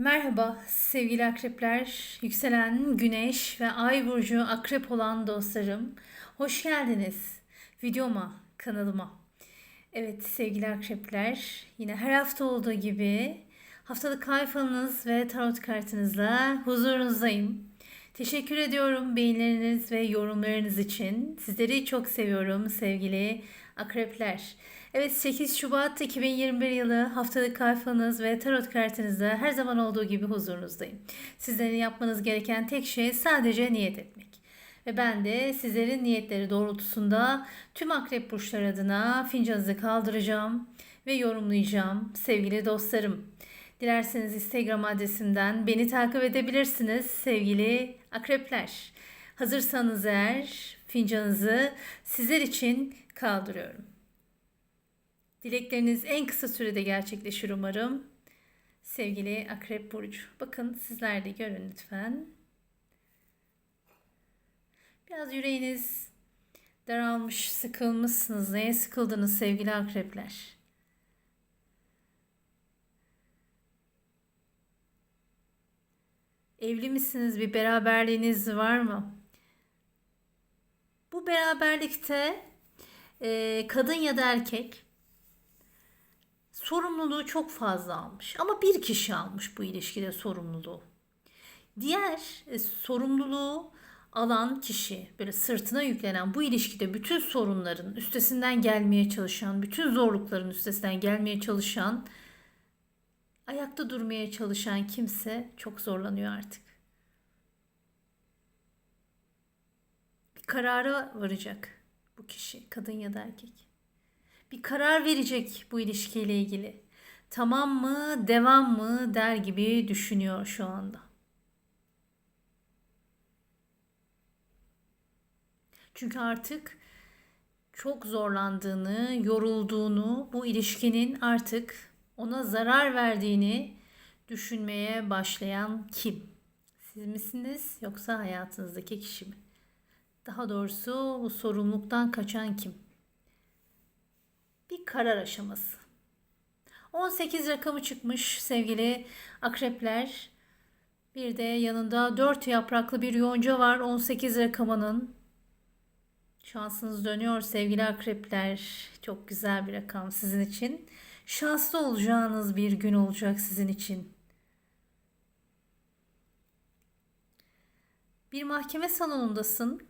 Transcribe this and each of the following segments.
Merhaba sevgili akrepler, yükselen güneş ve ay burcu akrep olan dostlarım. Hoş geldiniz videoma, kanalıma. Evet sevgili akrepler, yine her hafta olduğu gibi haftalık ay falınız ve tarot kartınızla huzurunuzdayım. Teşekkür ediyorum beğenileriniz ve yorumlarınız için. Sizleri çok seviyorum sevgili akrepler. Evet 8 Şubat 2021 yılı haftalık kalfanız ve tarot kartınızda her zaman olduğu gibi huzurunuzdayım. Sizlerin yapmanız gereken tek şey sadece niyet etmek. Ve ben de sizlerin niyetleri doğrultusunda tüm akrep burçları adına fincanınızı kaldıracağım ve yorumlayacağım sevgili dostlarım. Dilerseniz Instagram adresimden beni takip edebilirsiniz sevgili akrepler. Hazırsanız eğer fincanınızı sizler için kaldırıyorum. Dilekleriniz en kısa sürede gerçekleşir umarım. Sevgili Akrep Burcu. Bakın sizler de görün lütfen. Biraz yüreğiniz daralmış, sıkılmışsınız. Neye sıkıldınız sevgili akrepler? Evli misiniz? Bir beraberliğiniz var mı? Bu beraberlikte e, kadın ya da erkek sorumluluğu çok fazla almış. Ama bir kişi almış bu ilişkide sorumluluğu. Diğer e, sorumluluğu alan kişi, böyle sırtına yüklenen bu ilişkide bütün sorunların üstesinden gelmeye çalışan, bütün zorlukların üstesinden gelmeye çalışan, ayakta durmaya çalışan kimse çok zorlanıyor artık. Bir karara varacak bu kişi, kadın ya da erkek bir karar verecek bu ilişkiyle ilgili. Tamam mı, devam mı der gibi düşünüyor şu anda. Çünkü artık çok zorlandığını, yorulduğunu, bu ilişkinin artık ona zarar verdiğini düşünmeye başlayan kim? Siz misiniz yoksa hayatınızdaki kişi mi? Daha doğrusu bu sorumluluktan kaçan kim? bir karar aşaması. 18 rakamı çıkmış sevgili akrepler. Bir de yanında 4 yapraklı bir yonca var 18 rakamının. Şansınız dönüyor sevgili akrepler. Çok güzel bir rakam sizin için. Şanslı olacağınız bir gün olacak sizin için. Bir mahkeme salonundasın.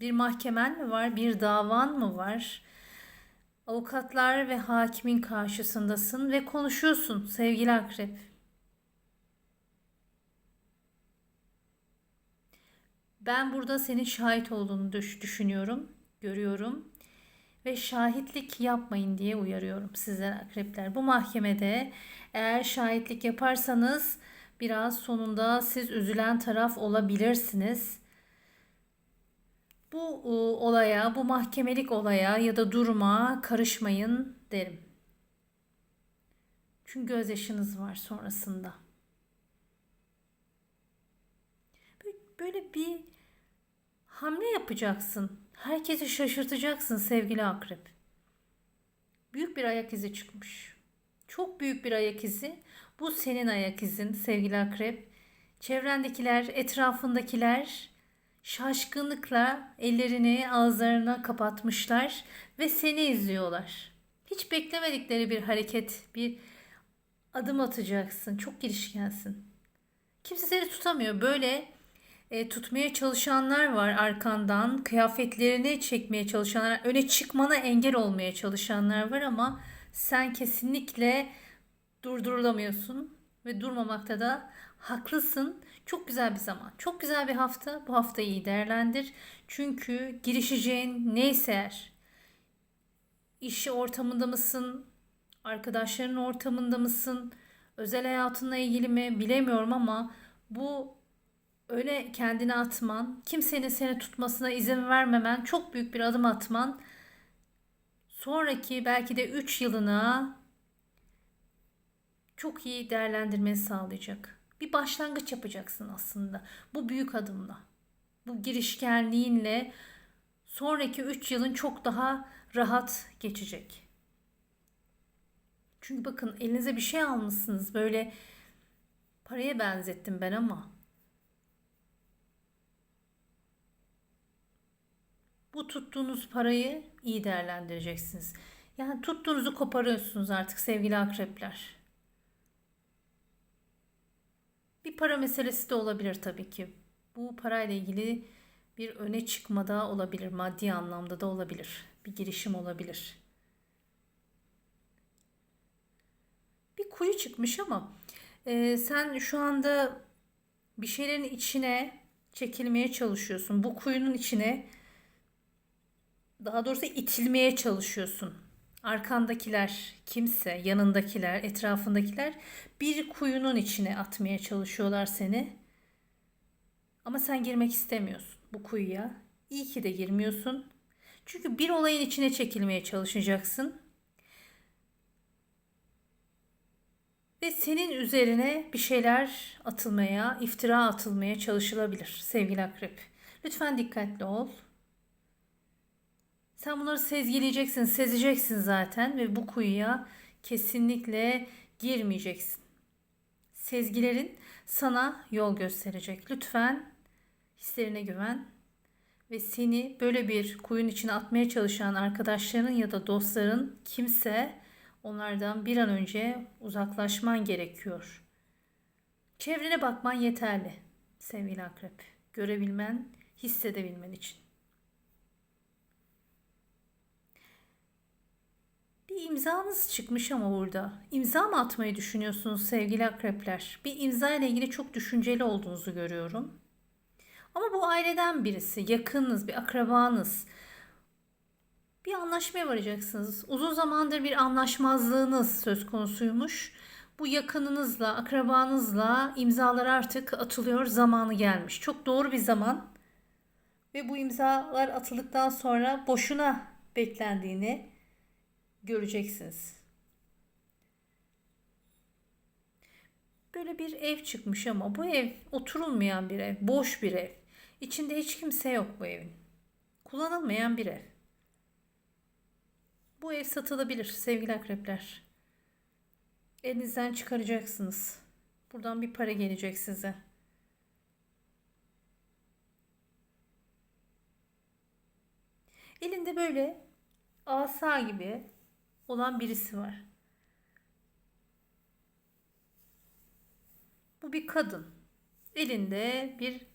Bir mahkemen mi var? Bir davan mı var? Avukatlar ve hakimin karşısındasın ve konuşuyorsun sevgili akrep. Ben burada senin şahit olduğunu düşünüyorum, görüyorum ve şahitlik yapmayın diye uyarıyorum sizler akrepler. Bu mahkemede eğer şahitlik yaparsanız biraz sonunda siz üzülen taraf olabilirsiniz bu olaya, bu mahkemelik olaya ya da duruma karışmayın derim. Çünkü gözyaşınız var sonrasında. Böyle bir hamle yapacaksın. Herkesi şaşırtacaksın sevgili akrep. Büyük bir ayak izi çıkmış. Çok büyük bir ayak izi. Bu senin ayak izin sevgili akrep. Çevrendekiler, etrafındakiler şaşkınlıkla ellerini ağızlarına kapatmışlar ve seni izliyorlar. Hiç beklemedikleri bir hareket, bir adım atacaksın. Çok girişkensin. Kimse seni tutamıyor. Böyle e, tutmaya çalışanlar var arkandan. Kıyafetlerini çekmeye çalışanlar, öne çıkmana engel olmaya çalışanlar var ama sen kesinlikle durdurulamıyorsun ve durmamakta da haklısın. Çok güzel bir zaman. Çok güzel bir hafta. Bu haftayı iyi değerlendir. Çünkü girişeceğin neyse eğer işi ortamında mısın? Arkadaşların ortamında mısın? Özel hayatınla ilgili mi bilemiyorum ama bu öyle kendini atman, kimsenin seni tutmasına izin vermemen, çok büyük bir adım atman sonraki belki de 3 yılına çok iyi değerlendirmeni sağlayacak bir başlangıç yapacaksın aslında. Bu büyük adımla. Bu girişkenliğinle sonraki 3 yılın çok daha rahat geçecek. Çünkü bakın elinize bir şey almışsınız. Böyle Paraya benzettim ben ama. Bu tuttuğunuz parayı iyi değerlendireceksiniz. Yani tuttuğunuzu koparıyorsunuz artık sevgili akrepler. Bir para meselesi de olabilir tabii ki. Bu parayla ilgili bir öne çıkma da olabilir. Maddi anlamda da olabilir. Bir girişim olabilir. Bir kuyu çıkmış ama e, sen şu anda bir şeylerin içine çekilmeye çalışıyorsun. Bu kuyunun içine daha doğrusu itilmeye çalışıyorsun. Arkandakiler kimse, yanındakiler, etrafındakiler bir kuyunun içine atmaya çalışıyorlar seni. Ama sen girmek istemiyorsun bu kuyuya. İyi ki de girmiyorsun. Çünkü bir olayın içine çekilmeye çalışacaksın. Ve senin üzerine bir şeyler atılmaya, iftira atılmaya çalışılabilir sevgili akrep. Lütfen dikkatli ol. Sen bunları sezgileyeceksin, sezeceksin zaten ve bu kuyuya kesinlikle girmeyeceksin. Sezgilerin sana yol gösterecek. Lütfen hislerine güven ve seni böyle bir kuyun içine atmaya çalışan arkadaşların ya da dostların kimse onlardan bir an önce uzaklaşman gerekiyor. Çevrene bakman yeterli sevgili akrep. Görebilmen, hissedebilmen için. Bir imzanız çıkmış ama burada. İmza mı atmayı düşünüyorsunuz sevgili akrepler? Bir imza ile ilgili çok düşünceli olduğunuzu görüyorum. Ama bu aileden birisi, yakınınız, bir akrabanız. Bir anlaşmaya varacaksınız. Uzun zamandır bir anlaşmazlığınız söz konusuymuş. Bu yakınınızla, akrabanızla imzalar artık atılıyor, zamanı gelmiş. Çok doğru bir zaman. Ve bu imzalar atıldıktan sonra boşuna beklendiğini göreceksiniz. Böyle bir ev çıkmış ama bu ev oturulmayan bir ev, boş bir ev. İçinde hiç kimse yok bu evin. Kullanılmayan bir ev. Bu ev satılabilir sevgili akrepler. Elinizden çıkaracaksınız. Buradan bir para gelecek size. Elinde böyle asa gibi olan birisi var. Bu bir kadın. Elinde bir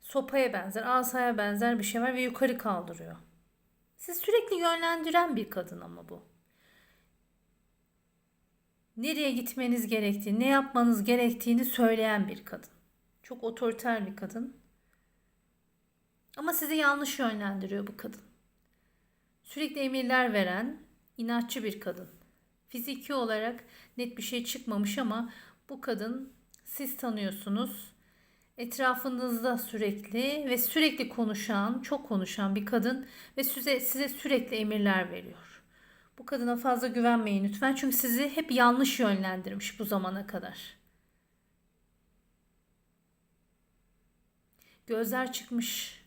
sopaya benzer, asaya benzer bir şey var ve yukarı kaldırıyor. Siz sürekli yönlendiren bir kadın ama bu. Nereye gitmeniz gerektiğini, ne yapmanız gerektiğini söyleyen bir kadın. Çok otoriter bir kadın. Ama sizi yanlış yönlendiriyor bu kadın. Sürekli emirler veren, inatçı bir kadın. Fiziki olarak net bir şey çıkmamış ama bu kadın siz tanıyorsunuz. Etrafınızda sürekli ve sürekli konuşan, çok konuşan bir kadın ve size, size sürekli emirler veriyor. Bu kadına fazla güvenmeyin lütfen çünkü sizi hep yanlış yönlendirmiş bu zamana kadar. Gözler çıkmış.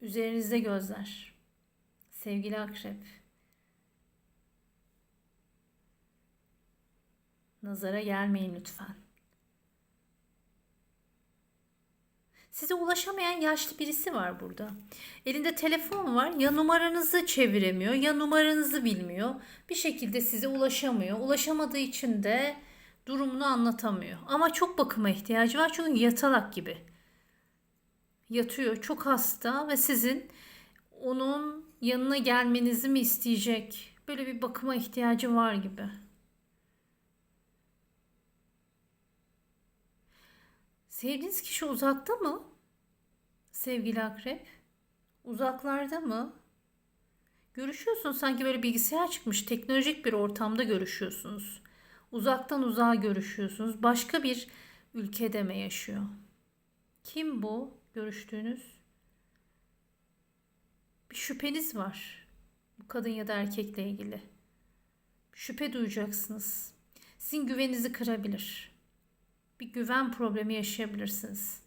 Üzerinizde gözler. Sevgili akrep. Nazara gelmeyin lütfen. Size ulaşamayan yaşlı birisi var burada. Elinde telefon var. Ya numaranızı çeviremiyor ya numaranızı bilmiyor. Bir şekilde size ulaşamıyor. Ulaşamadığı için de durumunu anlatamıyor. Ama çok bakıma ihtiyacı var çünkü yatalak gibi. Yatıyor, çok hasta ve sizin onun yanına gelmenizi mi isteyecek? Böyle bir bakıma ihtiyacı var gibi. Sevdiğiniz kişi uzakta mı? Sevgili akrep. Uzaklarda mı? Görüşüyorsun sanki böyle bilgisayar çıkmış teknolojik bir ortamda görüşüyorsunuz. Uzaktan uzağa görüşüyorsunuz. Başka bir ülkede mi yaşıyor? Kim bu görüştüğünüz? bir şüpheniz var. Bu kadın ya da erkekle ilgili. Şüphe duyacaksınız. Sizin güveninizi kırabilir. Bir güven problemi yaşayabilirsiniz.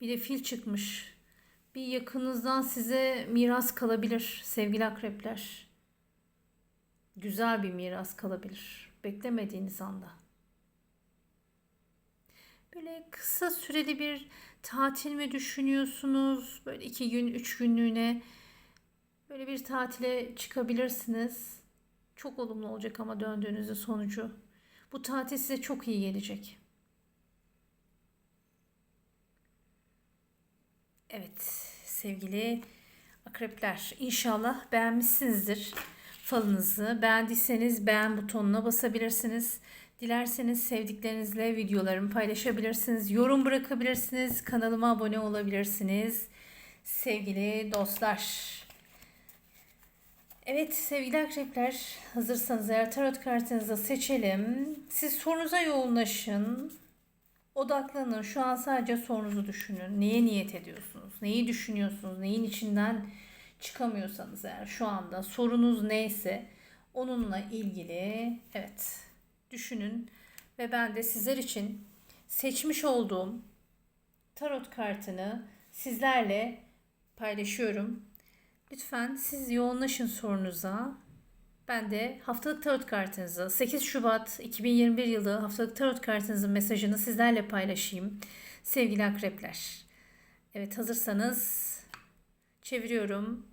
Bir de fil çıkmış. Bir yakınınızdan size miras kalabilir sevgili akrepler. Güzel bir miras kalabilir. Beklemediğiniz anda. Böyle kısa süreli bir tatil mi düşünüyorsunuz? Böyle iki gün, üç günlüğüne böyle bir tatile çıkabilirsiniz. Çok olumlu olacak ama döndüğünüzde sonucu. Bu tatil size çok iyi gelecek. Evet sevgili akrepler inşallah beğenmişsinizdir falınızı. Beğendiyseniz beğen butonuna basabilirsiniz. Dilerseniz sevdiklerinizle videolarımı paylaşabilirsiniz. Yorum bırakabilirsiniz. Kanalıma abone olabilirsiniz. Sevgili dostlar. Evet sevgili akrepler hazırsanız eğer tarot kartınızı seçelim. Siz sorunuza yoğunlaşın. Odaklanın. Şu an sadece sorunuzu düşünün. Neye niyet ediyorsunuz? Neyi düşünüyorsunuz? Neyin içinden çıkamıyorsanız eğer şu anda sorunuz neyse onunla ilgili evet düşünün ve ben de sizler için seçmiş olduğum tarot kartını sizlerle paylaşıyorum. Lütfen siz yoğunlaşın sorunuza. Ben de haftalık tarot kartınızı 8 Şubat 2021 yılı haftalık tarot kartınızın mesajını sizlerle paylaşayım. Sevgili akrepler. Evet hazırsanız çeviriyorum.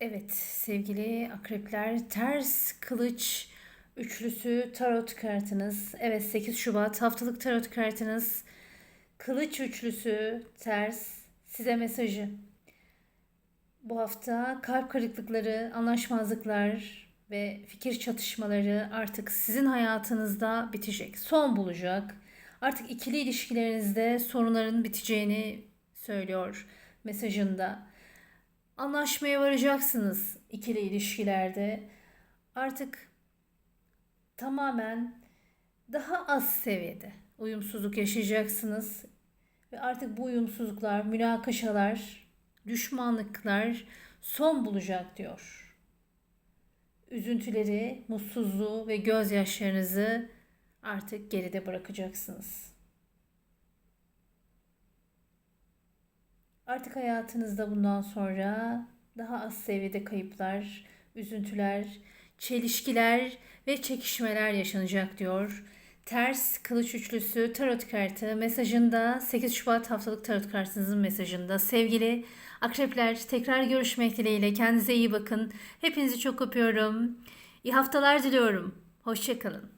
Evet sevgili akrepler ters kılıç üçlüsü tarot kartınız. Evet 8 Şubat haftalık tarot kartınız. Kılıç üçlüsü ters size mesajı. Bu hafta kalp kırıklıkları, anlaşmazlıklar ve fikir çatışmaları artık sizin hayatınızda bitecek. Son bulacak. Artık ikili ilişkilerinizde sorunların biteceğini söylüyor mesajında. Anlaşmaya varacaksınız ikili ilişkilerde. Artık tamamen daha az seviyede uyumsuzluk yaşayacaksınız. Ve artık bu uyumsuzluklar, münakaşalar, düşmanlıklar son bulacak diyor. Üzüntüleri, mutsuzluğu ve gözyaşlarınızı artık geride bırakacaksınız. Artık hayatınızda bundan sonra daha az seviyede kayıplar, üzüntüler, çelişkiler ve çekişmeler yaşanacak diyor. Ters Kılıç Üçlüsü tarot kartı mesajında 8 Şubat haftalık tarot kartınızın mesajında sevgili akrepler tekrar görüşmek dileğiyle kendinize iyi bakın. Hepinizi çok öpüyorum. İyi haftalar diliyorum. Hoşçakalın.